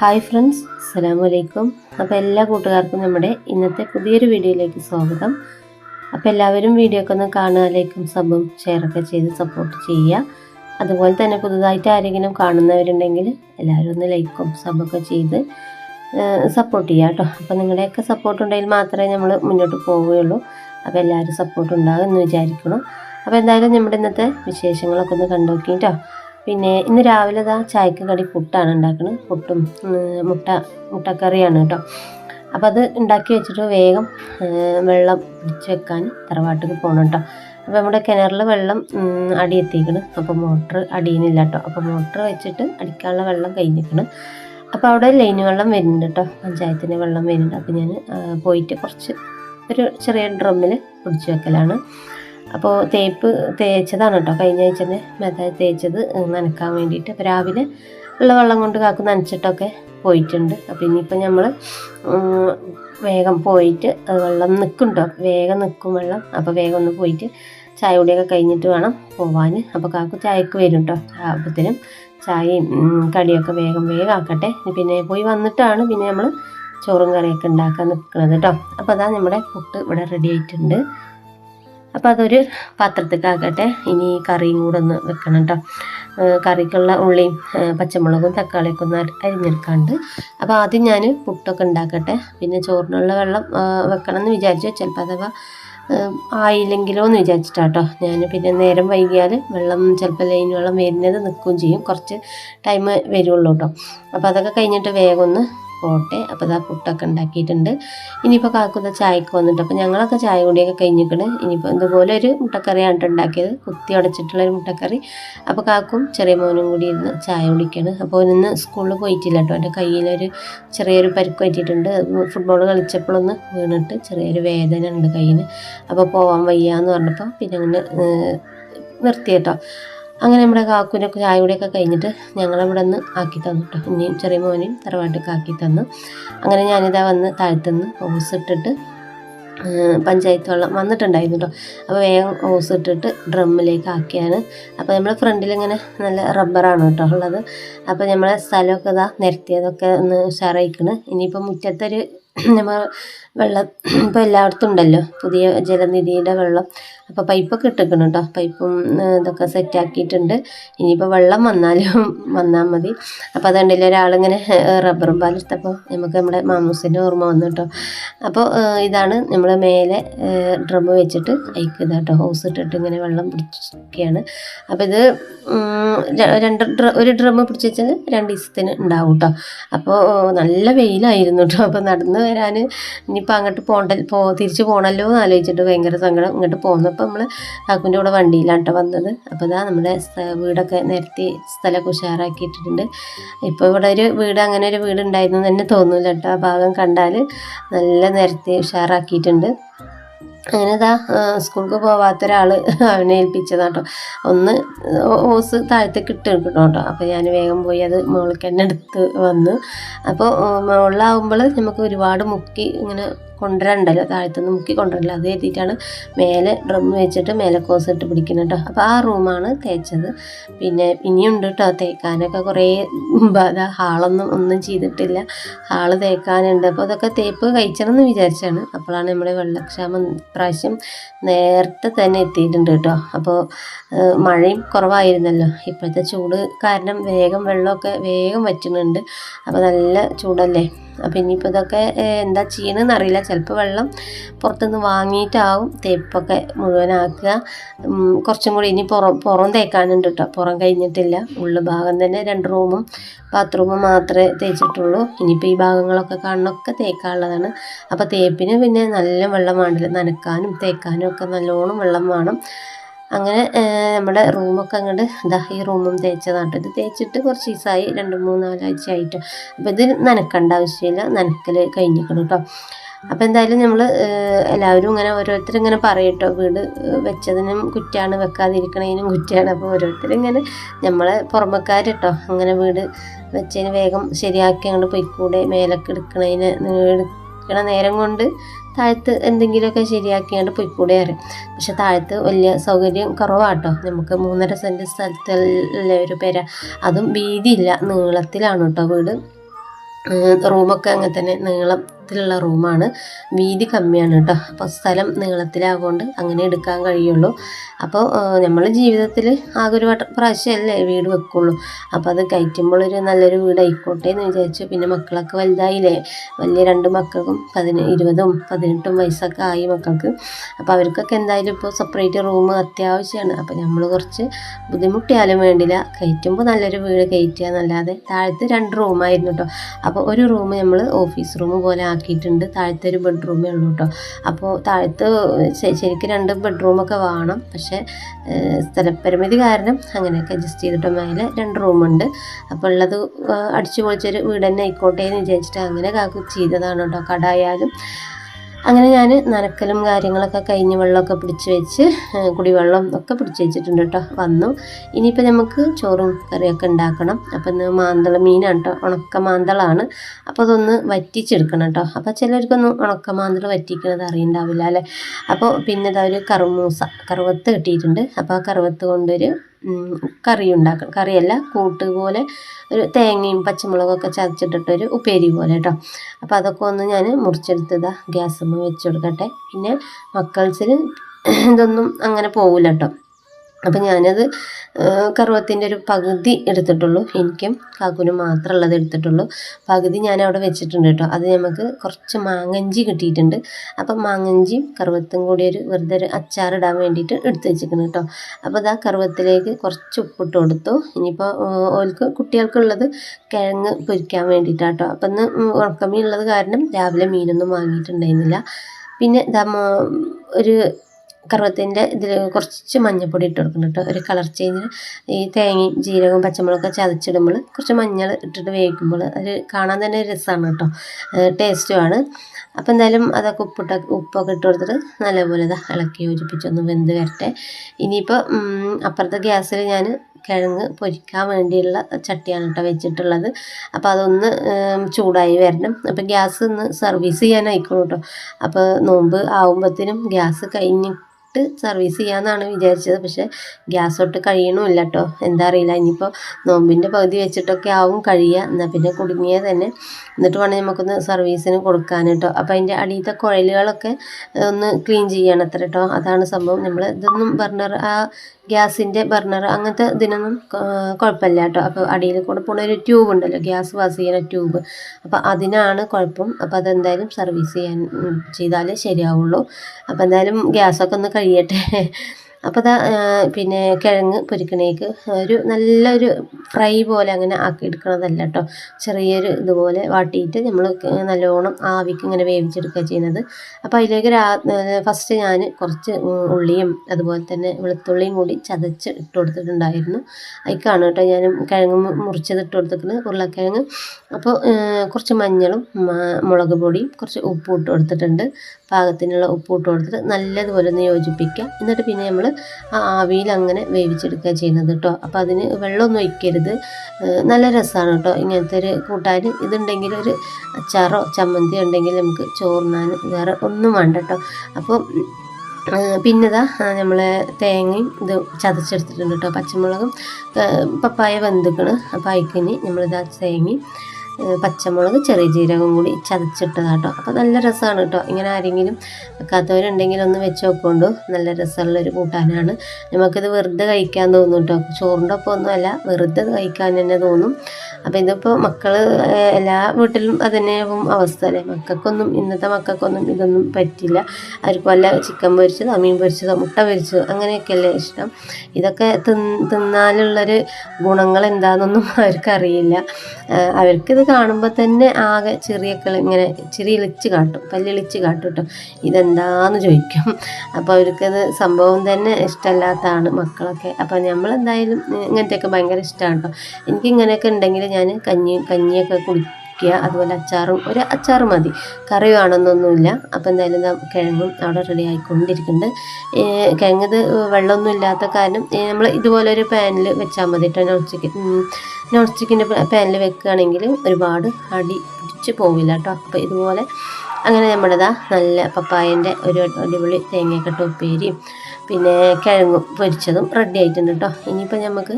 Hi friends അസ്സലാമു അലൈക്കും അപ്പോൾ എല്ലാ കൂട്ടുകാർക്കും നമ്മുടെ ഇന്നത്തെ പുതിയൊരു വീഡിയോയിലേക്ക് സ്വാഗതം. അപ്പോൾ എല്ലാവരും വീഡിയോ ഒക്കെ ഒന്ന് കാണുക ലൈക്കും സബും ഷെയറൊക്കെ ചെയ്ത് സപ്പോർട്ട് ചെയ്യുക. അതുപോലെ തന്നെ പുതുതായിട്ട് ആരെങ്കിലും കാണുന്നവരുണ്ടെങ്കിൽ എല്ലാവരും ഒന്ന് ലൈക്കും സബൊക്കെ ചെയ്ത് സപ്പോർട്ട് ചെയ്യുക കേട്ടോ. അപ്പോൾ നിങ്ങളുടെയൊക്കെ സപ്പോർട്ട് ഉണ്ടെങ്കിൽ മാത്രമേ നമ്മൾ മുന്നോട്ട് പോവുകയുള്ളൂ. അപ്പോൾ എല്ലാവരും സപ്പോർട്ട് ഉണ്ടാകും എന്ന് വിചാരിക്കണം അപ്പോൾ എന്തായാലും നമ്മുടെ ഇന്നത്തെ വിശേഷങ്ങളൊക്കെ ഒന്ന് കണ്ടു നോക്കി കേട്ടോ പിന്നെ ഇന്ന് രാവിലെ ഇതാ ചായക്ക് കടി പുട്ടാണ് ഉണ്ടാക്കുന്നത് പുട്ടും മുട്ട മുട്ടക്കറിയാണ് കേട്ടോ. അപ്പോൾ അത് ഉണ്ടാക്കി വെച്ചിട്ട് വേഗം വെള്ളം പിടിച്ച് വെക്കാൻ തറവാട്ടിൽ പോകണം കേട്ടോ. അപ്പോൾ നമ്മുടെ കിണറിൽ വെള്ളം അടി അടിയെത്തിക്കണം അപ്പോൾ മോട്ടർ അടിയുന്നില്ല കേട്ടോ. അപ്പോൾ മോട്ടർ വെച്ചിട്ട് അടിക്കാനുള്ള വെള്ളം കഴിഞ്ഞിരിക്കണം അപ്പോൾ അവിടെ ലൈൻ വെള്ളം വരുന്നുണ്ട് കേട്ടോ. പഞ്ചായത്തിന്റെ വെള്ളം വരുന്നുണ്ട്. അപ്പോൾ ഞാൻ പോയിട്ട് കുറച്ച് ഒരു ചെറിയ ഡ്രമ്മിൽ പിടിച്ച് വെക്കലാണ്. അപ്പോൾ തേപ്പ് തേച്ചതാണ് കേട്ടോ കഴിഞ്ഞ ആഴ്ച തന്നെ മെത്ത തേച്ചത് നനക്കാൻ വേണ്ടിയിട്ട്. അപ്പോൾ രാവിലെ ഉള്ള വെള്ളം കൊണ്ട് കാക്കു നനച്ചിട്ടൊക്കെ പോയിട്ടുണ്ട്. അപ്പോൾ ഇനിയിപ്പോൾ നമ്മൾ വേഗം പോയിട്ട് വെള്ളം നിൽക്കും കേട്ടോ വേഗം നിൽക്കും വെള്ളം. അപ്പോൾ വേഗം ഒന്ന് പോയിട്ട് ചായ കുടിയൊക്കെ കഴിഞ്ഞിട്ട് വേണം പോവാൻ അപ്പോൾ കാക്ക് ചായക്ക് വരും കേട്ടോ അപ്പത്തിനും ചായയും കടിയൊക്കെ വേഗം വേഗം ആക്കട്ടെ. പിന്നെ പോയി വന്നിട്ടാണ് പിന്നെ നമ്മൾ ചോറും കറിയൊക്കെ ഉണ്ടാക്കാൻ നിൽക്കുന്നത് കേട്ടോ അപ്പോൾ അതാ നമ്മുടെ പുട്ട് ഇവിടെ റെഡി ആയിട്ടുണ്ട്. അപ്പോൾ അതൊരു പാത്രത്തേക്കാക്കട്ടെ ഇനി കറിയും കൂടെ ഒന്ന് വെക്കണം കേട്ടോ കറിക്കുള്ള ഉള്ളിയും പച്ചമുളകും തക്കാളിയൊക്കെ ഒന്ന് അരിഞ്ഞെടുക്കാണ്ട്. അപ്പോൾ ആദ്യം ഞാൻ പുട്ടൊക്കെ ഉണ്ടാക്കട്ടെ. പിന്നെ ചോറിനുള്ള വെള്ളം വെക്കണം എന്ന് വിചാരിച്ചു. ചിലപ്പോൾ അഥവാ ആയില്ലെങ്കിലോ എന്ന് വിചാരിച്ചിട്ടാട്ടോ. ഞാൻ പിന്നെ നേരം വൈകിയാൽ വെള്ളം ചിലപ്പോൾ ലൈൻ വെള്ളം വരുന്നത് നിൽക്കുകയും ചെയ്യും. കുറച്ച് ടൈം വരുള്ളൂ കേട്ടോ അപ്പോൾ അതൊക്കെ കഴിഞ്ഞിട്ട് വേഗം ഒന്ന് പോട്ടെ. അപ്പോൾ ഇതാ പുട്ടൊക്കെ ഉണ്ടാക്കിയിട്ടുണ്ട്. ഇനിയിപ്പോൾ കാക്കുന്ന ചായക്ക് വന്നിട്ട് അപ്പോൾ ഞങ്ങളൊക്കെ ചായ കൂടിയൊക്കെ കഴിഞ്ഞിക്കണ്. ഇനിയിപ്പോൾ ഇതുപോലെ ഒരു മുട്ടക്കറിയാണ് ട്ടോ ഉണ്ടാക്കിയത്. കുത്തി ഉടച്ചിട്ടുള്ള ഒരു മുട്ടക്കറി. അപ്പോൾ കാക്കും ചെറിയ മോനും കൂടി ഇരുന്ന് ചായ കുടിക്കണം. അപ്പോൾ ഇന്ന് സ്കൂളിൽ പോയിട്ടില്ല കേട്ടോ. എന്റെ കയ്യിലൊരു ചെറിയൊരു പരിക്ക് പറ്റിയിട്ടുണ്ട്. ഫുട്ബോൾ കളിച്ചപ്പോഴൊന്ന് വീണിട്ട് ചെറിയൊരു വേദന ഉണ്ട് കയ്യിൽ അപ്പോൾ പോവാൻ വയ്യാന്ന് പറഞ്ഞപ്പോൾ പിന്നെ അങ്ങനെ നിർത്തി കേട്ടോ. അങ്ങനെ നമ്മുടെ കാക്കുവിനൊക്കെ ചായ കഴിഞ്ഞിട്ട് ഞങ്ങളിവിടെ നിന്ന് ആക്കി തന്നു കേട്ടോ ഇനിയും ചെറിയ മോനെയും തറവാട്ടൊക്കെ ആക്കി തന്നു. അങ്ങനെ ഞാനിതാ വന്ന് താഴ്ത്തുനിന്ന് ഹോസ് ഇട്ടിട്ട് പഞ്ചായത്ത് വെള്ളം വന്നിട്ടുണ്ടായിരുന്നു കേട്ടോ അപ്പോൾ വേഗം ഹോസ് ഇട്ടിട്ട് ഡ്രമ്മിലേക്ക് ആക്കിയാണ്. അപ്പോൾ നമ്മൾ ഫ്രണ്ടിൽ ഇങ്ങനെ നല്ല റബ്ബറാണ് കേട്ടോ ഉള്ളത്. അപ്പോൾ നമ്മളെ സ്ഥലമൊക്കെ ഇതാ നിരത്തിയതൊക്കെ ഒന്ന് ഉഷാറായിക്കണ്. ഇനിയിപ്പോൾ മുറ്റത്തൊരു നമ്മൾ വെള്ളം ഇപ്പോൾ എല്ലായിടത്തും ഉണ്ടല്ലോ. പുതിയ ജലനിധിയുടെ വെള്ളം. അപ്പോൾ പൈപ്പൊക്കെ ഇട്ടിരിക്കണം കേട്ടോ. പൈപ്പും ഇതൊക്കെ സെറ്റാക്കിയിട്ടുണ്ട് ഇനിയിപ്പോൾ വെള്ളം വന്നാലും വന്നാൽ മതി. അപ്പോൾ അതുകൊണ്ടില്ല ഒരാളിങ്ങനെ റബ്ബറും പാലെടുത്തപ്പോൾ നമുക്ക് നമ്മുടെ മാമൂസിന്റെ ഓർമ്മ വന്നു കേട്ടോ. അപ്പോൾ ഇതാണ് നമ്മൾ മേലെ ഡ്രം വെച്ചിട്ട് അയക്കുക കേട്ടോ. ഹൗസ് ഇട്ടിട്ട് ഇങ്ങനെ വെള്ളം പിടിച്ചൊക്കെയാണ് അപ്പോൾ ഇത് രണ്ട് ഡ്ര ഒരു ഡ്രം പിടിച്ച് വെച്ചാൽ രണ്ട് ദിവസത്തിന് ഉണ്ടാവും കേട്ടോ. അപ്പോൾ നല്ല വെയിലായിരുന്നു കേട്ടോ. അപ്പോൾ നടന്ന് വരാൻ ഇനിയിപ്പോൾ അങ്ങോട്ട് പോണ്ട പോ തിരിച്ച് പോകണമല്ലോ എന്ന് ആലോചിച്ചിട്ട് ഭയങ്കര സങ്കടം ഇങ്ങോട്ട് പോകുന്നപ്പോൾ നമ്മൾ കാക്കുന്റെ കൂടെ വണ്ടിയിലാണ് കേട്ടോ വന്നത്. അപ്പോൾ ഇതാ നമ്മുടെ വീടൊക്കെ നിരത്തി സ്ഥലമൊക്കെ ഉഷാറാക്കിയിട്ടുണ്ട് ഇപ്പോൾ ഇവിടെ ഒരു വീട് അങ്ങനെ ഒരു വീട് ഉണ്ടായിരുന്നു തന്നെ തോന്നില്ല കേട്ടോ ആ ഭാഗം കണ്ടാൽ നല്ല നിരത്തി ഉഷാറാക്കിയിട്ടുണ്ട്. അങ്ങനെ ഇതാ സ്കൂൾക്ക് പോവാത്ത ഒരാൾ അവനെ ഏൽപ്പിച്ചതാട്ടോ ഒന്ന് ഹോസ് താഴത്തെ ഇട്ട് എടുക്കണം കേട്ടോ അപ്പോൾ ഞാൻ വേഗം പോയി അത് മുകളിൽ തന്നെ എടുത്ത് വന്നു. അപ്പോൾ മുകളിലാവുമ്പോൾ നമുക്ക് ഒരുപാട് മുക്കി ഇങ്ങനെ കൊണ്ടുവരണ്ടല്ലോ താഴത്തുനിന്ന് മുക്കി കൊണ്ടുവരല്ലോ അത് കരുതിയിട്ടാണ് മേലെ ഡ്രം വെച്ചിട്ട് മേലെ കോസ് ഇട്ട് പിടിക്കുന്നത് കേട്ടോ. അപ്പോൾ ആ റൂമാണ് തേച്ചത്. പിന്നെ ഇനിയുണ്ട് കേട്ടോ തേക്കാനൊക്കെ കുറേ ഹാളൊന്നും ഒന്നും ചെയ്തിട്ടില്ല. ഹാൾ തേക്കാനുണ്ട്. അപ്പോൾ അതൊക്കെ തേപ്പ് കഴിച്ചണം എന്ന് വിചാരിച്ചാണ്. അപ്പോഴാണ് നമ്മുടെ വെള്ളക്ഷാമം പ്രാവശ്യം നേരത്തെ തന്നെ എത്തിയിട്ടുണ്ട് കേട്ടോ. അപ്പോൾ മഴയും കുറവായിരുന്നല്ലോ. ഇപ്പോഴത്തെ ചൂട് കാരണം വേഗം വെള്ളമൊക്കെ വേഗം വറ്റുന്നുണ്ട്. അപ്പോൾ നല്ല ചൂടല്ലേ? അപ്പോൾ ഇനിയിപ്പോൾ ഇതൊക്കെ എന്താ ചെയ്യണമെന്ന് അറിയില്ല. ചിലപ്പോൾ വെള്ളം പുറത്തുനിന്ന് വാങ്ങിയിട്ടാവും തേപ്പൊക്കെ മുഴുവനാക്കുക. കുറച്ചും കൂടി ഇനി പുറം പുറം തേക്കാനുണ്ട് കേട്ടോ പുറം കഴിഞ്ഞിട്ടില്ല. ഉള്ളു ഭാഗം തന്നെ രണ്ട് റൂമും ബാത്റൂമും മാത്രമേ തേച്ചിട്ടുള്ളൂ. ഇനിയിപ്പോൾ ഈ ഭാഗങ്ങളൊക്കെ കാണണമൊക്കെ തേക്കാനുള്ളതാണ്. അപ്പോൾ തേപ്പിന് പിന്നെ നല്ല വെള്ളം വേണ്ടില്ല. നനക്കാനും തേക്കാനും ഒക്കെ നല്ലോണം വെള്ളം വേണം. അങ്ങനെ നമ്മുടെ റൂമൊക്കെ അങ്ങോട്ട് ഇതാ ഈ റൂമും തേച്ചതാണ് ഇത് തേച്ചിട്ട് കുറച്ച് ദിവസമായി രണ്ട് മൂന്ന് നാലാഴ്ച ആയിട്ട്. അപ്പോൾ ഇത് നനക്കേണ്ട ആവശ്യമില്ല. നനക്കൽ കഴിഞ്ഞിരിക്കണം കേട്ടോ അപ്പം എന്തായാലും നമ്മൾ എല്ലാവരും ഇങ്ങനെ ഓരോരുത്തർ ഇങ്ങനെ പറയട്ടോ വീട് വെച്ചതിനും കുറ്റാണ് വെക്കാതിരിക്കണതിനും കുറ്റാണ്. അപ്പോൾ ഓരോരുത്തർ ഇങ്ങനെ നമ്മളെ പുറമക്കാർ കേട്ടോ അങ്ങനെ വീട് വെച്ചതിന് വേഗം ശരിയാക്കി അങ്ങോട്ട് പോയിക്കൂടെ. മേലൊക്കെ എടുക്കണതിന് എടുക്കണ നേരം കൊണ്ട് താഴത്ത് എന്തെങ്കിലുമൊക്കെ ശരിയാക്കിയാണ്ട് പോയിക്കൂടെ അറിയാം പക്ഷെ താഴത്ത് വലിയ സൗകര്യം കുറവാട്ടോ. നമുക്ക് മൂന്നര സെന്റ് സ്ഥലത്തുള്ള ഒരു പെര. അതും വീതിയില്ല. നീളത്തിലാണ് കേട്ടോ വീട്. റൂമൊക്കെ അങ്ങനെ തന്നെ നീളത്തിലുള്ള റൂമാണ്. വീതി കമ്മിയാണ് കേട്ടോ. അപ്പോൾ സ്ഥലം നീളത്തിലാകൊണ്ട് അങ്ങനെ എടുക്കാൻ കഴിയുള്ളൂ. അപ്പോൾ നമ്മൾ ജീവിതത്തിൽ ആകെ ഒരു പ്രാവശ്യമല്ലേ വീട് വെക്കുള്ളൂ. അപ്പോൾ അത് കയറ്റുമ്പോൾ ഒരു നല്ലൊരു വീടായിക്കോട്ടെ എന്ന് വിചാരിച്ചു. പിന്നെ മക്കളൊക്കെ വലുതായില്ലേ? വലിയ രണ്ട് മക്കൾക്കും പതിന ഇരുപതും പതിനെട്ടും വയസ്സൊക്കെ ആയി മക്കൾക്ക്. അപ്പോൾ അവർക്കൊക്കെ എന്തായാലും ഇപ്പോൾ സെപ്പറേറ്റ് റൂം അത്യാവശ്യമാണ് അപ്പോൾ നമ്മൾ കുറച്ച് ബുദ്ധിമുട്ടിയാലും വേണ്ടില്ല. കയറ്റുമ്പോൾ നല്ലൊരു വീട് കയറ്റുക എന്നല്ലാതെ താഴത്ത് രണ്ട് റൂമായിരുന്നു കേട്ടോ. അപ്പോൾ ഒരു റൂം നമ്മൾ ഓഫീസ് റൂം പോലെ ആക്കിയിട്ടുണ്ട് താഴത്തെ ഒരു ബെഡ്റൂമേ ഉള്ളൂ കേട്ടോ അപ്പോൾ താഴത്ത് ശരിക്കും രണ്ട് ബെഡ്റൂമൊക്കെ വേണം. പക്ഷേ സ്ഥലപരിമിതി കാരണം അങ്ങനെയൊക്കെ അഡ്ജസ്റ്റ് ചെയ്തിട്ട് മേലെ രണ്ട് റൂമുണ്ട് അപ്പോൾ ഉള്ളത് അടിച്ചു പൊളിച്ചൊരു വീട് തന്നെ ആയിക്കോട്ടെ എന്ന് വിചാരിച്ചിട്ട് അങ്ങനെ കാക്കു ചെയ്തതാണ് കേട്ടോ. കടായാലും അങ്ങനെ ഞാൻ നനക്കലും കാര്യങ്ങളൊക്കെ കഴിഞ്ഞ് വെള്ളമൊക്കെ പിടിച്ച് വെച്ച് കുടിവെള്ളം ഒക്കെ പിടിച്ച് വെച്ചിട്ടുണ്ട് കേട്ടോ. വന്നു. ഇനിയിപ്പോൾ നമുക്ക് ചോറും കറിയൊക്കെ ഉണ്ടാക്കണം. അപ്പം ഇന്ന് മാന്തള മീനാണ് കേട്ടോ ഉണക്ക മാന്തളാണ്. അപ്പോൾ അതൊന്ന് വറ്റിച്ചെടുക്കണം കേട്ടോ. അപ്പോൾ ചിലർക്കൊന്നും ഉണക്ക മാന്തൾ വറ്റിക്കണത് അറിയണ്ടാവില്ല അല്ലേ? അപ്പോൾ പിന്നെ ഇതാ ഒരു കറുമൂസ കറുവത്ത് കിട്ടിയിട്ടുണ്ട്. അപ്പോൾ ആ കറുവത്ത് കൊണ്ടൊരു കറി ഉണ്ടാക്കണം കറിയല്ല കൂട്ട് പോലെ ഒരു തേങ്ങയും പച്ചമുളകൊക്കെ ചതച്ചിട്ടിട്ടൊരു ഉപ്പേരി പോലെ കേട്ടോ അപ്പോൾ അതൊക്കെ ഒന്ന് ഞാൻ മുറിച്ചെടുത്തതാ. ഗ്യാസ് വെച്ച് കൊടുക്കട്ടെ പിന്നെ മക്കൾസിന് ഇതൊന്നും അങ്ങനെ പോകില്ല കേട്ടോ അപ്പം ഞാനത് കറുവത്തിന്റെ ഒരു പകുതി എടുത്തിട്ടുള്ളൂ. എനിക്കും കാക്കുനും മാത്രമുള്ളത് എടുത്തിട്ടുള്ളൂ. പകുതി ഞാൻ അവിടെ വെച്ചിട്ടുണ്ട് കേട്ടോ. അത് നമുക്ക് കുറച്ച് മാങ്ങഞ്ചി കിട്ടിയിട്ടുണ്ട്. അപ്പം മാങ്ങഞ്ചിയും കറുവത്തും കൂടി ഒരു വെറുതെ ഒരു അച്ചാറിടാൻ വേണ്ടിയിട്ട് എടുത്ത് വെച്ചിരിക്കുന്നു കേട്ടോ. അപ്പോൾ അത് കറുവത്തിലേക്ക് കുറച്ച് ഉപ്പിട്ട് കൊടുത്തു. ഇനിയിപ്പോൾ ഓൽക്ക് കുട്ടികൾക്കുള്ളത് കിഴങ്ങ് പൊരിക്കാൻ വേണ്ടിയിട്ടാണ് കേട്ടോ. അപ്പം ഇന്ന് ഉറക്കമീനുള്ളത് കാരണം രാവിലെ മീനൊന്നും വാങ്ങിയിട്ടുണ്ടായിരുന്നില്ല. പിന്നെ ഇതാ ഒരു കറുവത്തിന്റെ ഇതിൽ കുറച്ച് മഞ്ഞൾപ്പൊടി ഇട്ട് കൊടുക്കണം കേട്ടോ. ഒരു കളർ ചേഞ്ചിന് ഈ തേങ്ങയും ജീരകവും പച്ചമുളകൊക്കെ ചതച്ചിടുമ്പോൾ കുറച്ച് മഞ്ഞൾ ഇട്ടിട്ട് വേവിക്കുമ്പോൾ അത് കാണാൻ തന്നെ രസമാണ് കേട്ടോ. ടേസ്റ്റുമാണ് അപ്പോൾ എന്തായാലും അതൊക്കെ ഉപ്പിട്ട ഉപ്പൊക്കെ ഇട്ട് കൊടുത്തിട്ട് നല്ലപോലെ അത് ഇളക്കി യോജിപ്പിച്ചൊന്ന് വെന്ത് വരട്ടെ. ഇനിയിപ്പോൾ അപ്പുറത്തെ ഗ്യാസിൽ ഞാൻ കിഴങ്ങ് പൊരിക്കാൻ വേണ്ടിയുള്ള ചട്ടിയാണ് കേട്ടോ വെച്ചിട്ടുള്ളത്. അപ്പോൾ അതൊന്ന് ചൂടായി വരണം. അപ്പോൾ ഗ്യാസ് ഒന്ന് സർവീസ് ചെയ്യാനായിക്കോളൂ കേട്ടോ. അപ്പോൾ നോമ്പ് ആകുമ്പോഴത്തേനും ഗ്യാസ് കഴിഞ്ഞിട്ട് സർവീസ് ചെയ്യാമെന്നാണ് വിചാരിച്ചത്. പക്ഷേ ഗ്യാസ് തൊട്ട് കഴിയണമില്ല കേട്ടോ എന്താ അറിയില്ല. ഇനിയിപ്പോൾ നോമ്പിന്റെ പകുതി വെച്ചിട്ടൊക്കെ ആവും കഴിയുക എന്നാൽ പിന്നെ കുടുങ്ങിയാൽ തന്നെ. എന്നിട്ട് വേണം നമുക്കൊന്ന് സർവീസിന് കൊടുക്കാൻ കേട്ടോ അപ്പോൾ അതിന്റെ അടിയിലത്തെ കുഴലുകളൊക്കെ ഒന്ന് ക്ലീൻ ചെയ്യണം അത്ര കേട്ടോ അതാണ് സംഭവം. നമ്മൾ ഇതൊന്നും ബർണർ ആ ഗ്യാസിന്റെ ബർണർ അങ്ങനത്തെ ഇതിനൊന്നും കുഴപ്പമില്ല കേട്ടോ അപ്പോൾ അടിയിൽ കൂടെ പോണ ഒരു ട്യൂബ് ഉണ്ടല്ലോ. ഗ്യാസ് പാസ് ചെയ്യുന്ന ട്യൂബ് അപ്പോൾ അതിനാണ് കുഴപ്പം. അപ്പോൾ അതെന്തായാലും സർവീസ് ചെയ്യാൻ ചെയ്താലേ ശരിയാവുള്ളൂ. അപ്പോൾ എന്തായാലും ഗ്യാസൊക്കെ ഒന്ന് चाहिए അപ്പോൾ അതാ പിന്നെ കിഴങ്ങ് പൊരിക്കണേക്ക് ഒരു നല്ലൊരു ഫ്രൈ പോലെ അങ്ങനെ ആക്കി എടുക്കണതല്ല കേട്ടോ ചെറിയൊരു ഇതുപോലെ വാട്ടിയിട്ട് നമ്മൾ നല്ലോണം ആവിക്ക് ഇങ്ങനെ വേവിച്ചെടുക്കുക ചെയ്യുന്നത്. അപ്പോൾ അതിലേക്ക് രാ ഫസ്റ്റ് ഞാൻ കുറച്ച് ഉള്ളിയും അതുപോലെ തന്നെ വെളുത്തുള്ളിയും കൂടി ചതച്ച് ഇട്ട് കൊടുത്തിട്ടുണ്ടായിരുന്നു. അതിക്കാണ് കേട്ടോ ഞാൻ കിഴങ്ങ് മുറിച്ചത് ഇട്ട് കൊടുത്തിട്ടുണ്ട് ഉരുളക്കിഴങ്ങ്. അപ്പോൾ കുറച്ച് മഞ്ഞളും മുളക് പൊടിയും കുറച്ച് ഉപ്പും ഇട്ട് കൊടുത്തിട്ടുണ്ട്. പാകത്തിനുള്ള ഉപ്പ് ഇട്ട് കൊടുത്തിട്ട് നല്ലതുപോലെ ഒന്ന് യോജിപ്പിക്കുക എന്നിട്ട് പിന്നെ നമ്മൾ ആ ആവിയിൽ അങ്ങനെ വേവിച്ചെടുക്കുക ചെയ്യുന്നത് കേട്ടോ. അപ്പോൾ അതിന് വെള്ളമൊന്നും ഒഴിക്കരുത്. നല്ല രസമാണ് കേട്ടോ. ഇങ്ങനത്തെ ഒരു കൂട്ടാൻ. ഇതുണ്ടെങ്കിൽ ഒരു അച്ചാറോ ചമ്മന്തി ഉണ്ടെങ്കിൽ നമുക്ക് ചോറിനാൻ വേറെ ഒന്നും വേണ്ട കേട്ടോ. അപ്പോൾ പിന്നെതാ നമ്മൾ തേങ്ങയും ഇത് ചതച്ചെടുത്തിട്ടുണ്ട് കേട്ടോ. പച്ചമുളകും പപ്പായ വെന്തുക്കണ്. അപ്പോൾ അതിക്കിനി നമ്മളിതാ തേങ്ങയും പച്ചമുളക് ചെറിയ ജീരകം കൂടി ചതച്ചിട്ടതാട്ടോ. അപ്പോൾ നല്ല രസമാണ് കേട്ടോ ഇങ്ങനെ ആരെങ്കിലും വെക്കാത്തവരുണ്ടെങ്കിൽ ഒന്ന് വെച്ച് നോക്കൊണ്ടു. നല്ല രസമുള്ളൊരു കൂട്ടാനാണ്. നമുക്കിത് വെറുതെ കഴിക്കാൻ തോന്നും കേട്ടോ ചോറിന്റെ ഒപ്പം ഒന്നുമല്ല വെറുതെ കഴിക്കാൻ തന്നെ തോന്നും. അപ്പോൾ ഇതിപ്പോൾ മക്കൾ എല്ലാ വീട്ടിലും അത് തന്നെയാവും അവസ്ഥ അല്ലേ? മക്കൾക്കൊന്നും ഇന്നത്തെ മക്കൾക്കൊന്നും ഇതൊന്നും പറ്റില്ല. അവർക്ക് വല്ല ചിക്കൻ പൊരിച്ചതോ മീൻ പൊരിച്ചതോ മുട്ട പൊരിച്ചതോ അങ്ങനെയൊക്കെയല്ലേ ഇഷ്ടം. ഇതൊക്കെ തിന്ന് തിന്നാലുള്ളൊരു ഗുണങ്ങൾ എന്താണെന്നൊന്നും അവർക്കറിയില്ല അവർക്കിത് കാണുമ്പോൾ തന്നെ ആകെ ചെറിയൊക്കെ ഇങ്ങനെ ചെറിയ ഇളിച്ച് കാട്ടും. പല്ലിളിച്ച് കാട്ടും കേട്ടോ ഇതെന്താന്ന് ചോദിക്കും. അപ്പോൾ അവർക്കത് സംഭവം തന്നെ ഇഷ്ടമല്ലാത്തതാണ് മക്കളൊക്കെ. അപ്പോൾ നമ്മളെന്തായാലും ഇങ്ങനത്തെയൊക്കെ ഭയങ്കര ഇഷ്ടമാണ് കേട്ടോ എനിക്ക് ഇങ്ങനെയൊക്കെ ഉണ്ടെങ്കിൽ ഞാൻ കഞ്ഞി കഞ്ഞിയൊക്കെ കുടിക്കുക അതുപോലെ അച്ചാറും ഒരു അച്ചാർ മതി. കറി വേണമെന്നൊന്നുമില്ല. അപ്പോൾ എന്തായാലും കിഴങ്ങും അവിടെ റെഡി ആയിക്കൊണ്ടിരിക്കുന്നുണ്ട്. കിഴങ്ങത് വെള്ളമൊന്നും ഇല്ലാത്ത കാരണം നമ്മൾ ഇതുപോലെ ഒരു പാനിൽ വെച്ചാൽ മതി കേട്ടോ. നോൺ സ്റ്റിക്ക് നോൺ സ്റ്റിക്കിന്റെ പാനിൽ വെക്കുകയാണെങ്കിൽ ഒരുപാട് അടി പിടിച്ച് പോവില്ല കേട്ടോ. അപ്പോൾ ഇതുപോലെ അങ്ങനെ നമ്മുടേതാ നല്ല പപ്പായന്റെ ഒരു അടിപൊളി തേങ്ങയൊക്കെ ഉപ്പേരിയും പിന്നെ കിഴങ്ങും പൊരിച്ചതും റെഡി ആയിട്ടുണ്ട് കേട്ടോ. ഇനിയിപ്പോൾ നമുക്ക്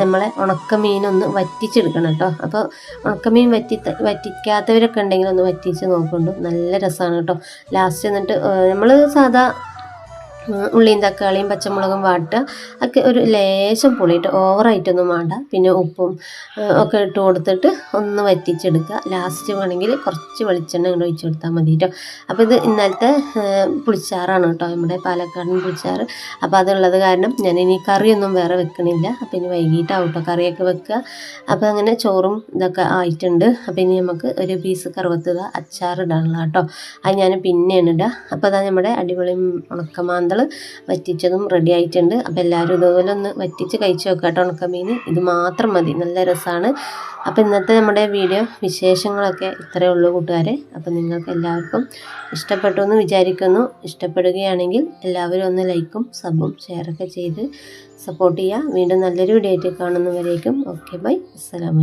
നമ്മളെ ഉണക്കമീനൊന്ന് വറ്റിച്ചെടുക്കണം കേട്ടോ. അപ്പോൾ ഉണക്കമീൻ വറ്റി വറ്റിക്കാത്തവരൊക്കെ ഉണ്ടെങ്കിൽ ഒന്ന് വറ്റിച്ച് നോക്കുന്നുണ്ട് നല്ല രസമാണ് കേട്ടോ. ലാസ്റ്റ് എന്നിട്ട് നമ്മൾ സാധാ ഉള്ളിയും തക്കാളിയും പച്ചമുളകും വാട്ട് ഒക്കെ ഒരു ലേശം പുളിയിട്ട് ഓവറായിട്ടൊന്നും വേണ്ട. പിന്നെ ഉപ്പും ഒക്കെ ഇട്ട് കൊടുത്തിട്ട് ഒന്ന് വറ്റിച്ചെടുക്കുക. ലാസ്റ്റ് വേണമെങ്കിൽ കുറച്ച് വെളിച്ചെണ്ണ ഇങ്ങോട്ട് ഒഴിച്ചു കൊടുത്താൽ മതി കേട്ടോ അപ്പോൾ ഇത് ഇന്നലത്തെ പുളിച്ചാറാണ് കേട്ടോ നമ്മുടെ പാലക്കാടൻ പുളിച്ചാറ്. അപ്പോൾ അതുള്ളത് കാരണം ഞാൻ ഇനി കറിയൊന്നും വേറെ വെക്കണില്ല. അപ്പോൾ ഇനി വൈകിട്ടാവും കേട്ടോ കറിയൊക്കെ വെക്കുക. അപ്പോൾ അങ്ങനെ ചോറും ഇതൊക്കെ ആയിട്ടുണ്ട്. അപ്പോൾ ഇനി നമുക്ക് ഒരു പീസ് കറുവത്തുക അച്ചാറിടാനുള്ള കേട്ടോ അത് ഞാൻ പിന്നെയാണ് ഇടുക അപ്പോൾ അതാ നമ്മുടെ അടിപൊളി ഉണക്കമാന്തൾ വറ്റിച്ചതും റെഡി ആയിട്ടുണ്ട്. അപ്പോൾ എല്ലാവരും ഇതുപോലെ ഒന്ന് വറ്റിച്ച് കഴിച്ച് നോക്കുക കേട്ടോ ഉണക്കമീൻ. ഇത് മാത്രം മതി. നല്ല രസമാണ് അപ്പോൾ ഇന്നത്തെ നമ്മുടെ വീഡിയോ വിശേഷങ്ങളൊക്കെ ഇത്രയേ ഉള്ളൂ കൂട്ടുകാരെ. അപ്പോൾ നിങ്ങൾക്ക് എല്ലാവർക്കും ഇഷ്ടപ്പെട്ടു എന്ന് വിചാരിക്കുന്നു. ഇഷ്ടപ്പെടുകയാണെങ്കിൽ എല്ലാവരും ഒന്ന് ലൈക്കും സബും ഷെയറൊക്കെ ചെയ്ത് സപ്പോർട്ട് ചെയ്യുക. വീണ്ടും നല്ലൊരു വീഡിയോ ആയിട്ട് കാണുന്നവരേക്കും. ഓക്കെ ബൈ അസ്സലാമു